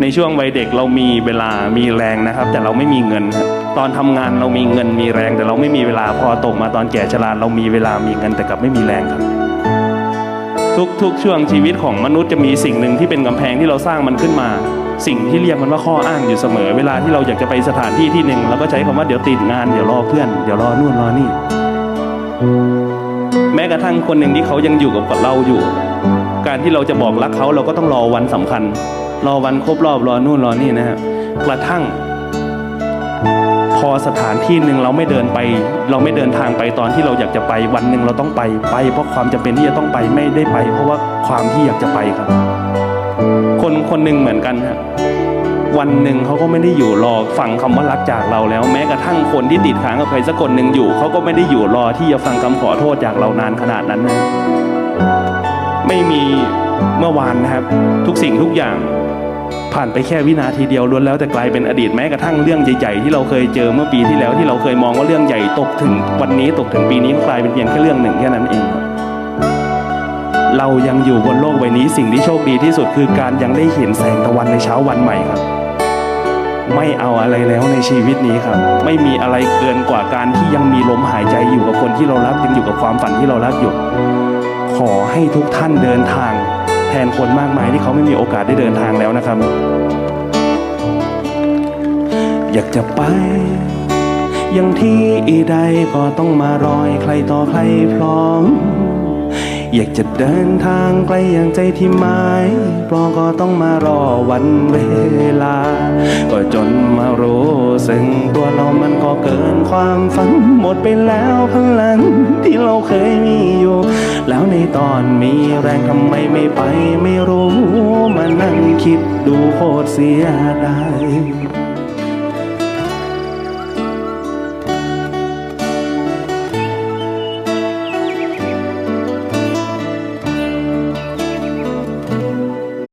ในช่วงวัยเด็กเรามีเวลามีแรงนะครับ แต่เราไม่มีเงิน ตอนทำงานเรามีเงินมีแรง แต่เราไม่มีเวลาพอตกมาตอนแก่ชราเรามีเวลามีเงินแต่กลับไม่มีแรงครับ ทุกทุกช่วงชีวิตของมนุษย์จะมีสิ่งหนึ่งที่เป็นกำแพงที่เราสร้างมันขึ้นมา สิ่งที่เรียกมันว่าข้ออ้างอยู่เสมอ เวลาที่เราอยากจะไปสถานที่ที่หนึ่งเราก็ใช้คำว่าเดี๋ยวติดงานเดี๋ยวรอเพื่อนเดี๋ยวรอนู่นรอนี่ แม้กระทั่งคนหนึ่งที่เขายังอยู่กับเราอยู่ การที่เราจะบอกรักเขาเราก็ต้องรอวันสำคัญ รอวันครบรอบรอนู่นรอนี่นะครับกระทั่ง พอสถานที่หนึ่งเราไม่เดินไป เราไม่เดินทางไปตอนที่เราอยากจะไปวันหนึ่งเราต้องไปไปเพราะความจำเป็นที่จะต้องไปไม่ได้ไป เพราะว่าความที่อยากจะไปครับ คนคนหนึ่งเหมือนกันครับวันหนึ่งเขาก็ไม่ได้อยู่รอฟังคำว่ารักจากเราแล้ว แม้กระทั่งคนที่ติดค้างกับใครสักคนหนึ่งอยู่เขาก็ไม่ได้อยู่รอที่จะฟังคำขอโทษจากเรานานขนาดนั้นนะไม่มี เมื่อวานนะครับ ทุกสิ่งทุกอย่างผ่านไปแค่วินาทีเดียวล้วนแล้วแต่กลายเป็นอดีตแม้กระทั่งเรื่องใหญ่ๆที่เราเคยเจอเมื่อปีที่แล้วที่เราเคยมองว่าเรื่องใหญ่ตกถึงวันนี้ตกถึงปีนี้ก็กลายเป็นเพียงแค่เรื่องหนึ่งแค่นั้นเอง เรายังอยู่บนโลกใบนี้สิ่งที่โชคดีที่สุดคือการยังได้เห็นแสงตะวันในเช้าวันใหม่ครับ ไม่เอาอะไรแล้วในชีวิตนี้ครับ ไม่มีอะไรเกินกว่าการที่ยังมีลมหายใจอยู่กับคนที่เรารักยังอยู่กับความฝันที่เรารักอยู่ ขอให้ทุกท่านเดินทาง แทนคนมากมายที่เขาไม่มีโอกาสได้เดินทางแล้วนะครับ อยากจะไปอย่างที่ใดก็ต้องมารอยใครต่อใครพร้อม อยากจะเดินทางไกลอย่างใจที่หมายปลอก็ต้องมารอวันเวลา ก็จนมารู้ซึ่งตัวเรามันก็เกินความฝันหมดไปแล้วพลังที่เราเคยมีอยู่ แล้วในตอนมีแรงทำไมไม่ไป ไม่รู้มานั่งคิดดูโคตรเสียดาย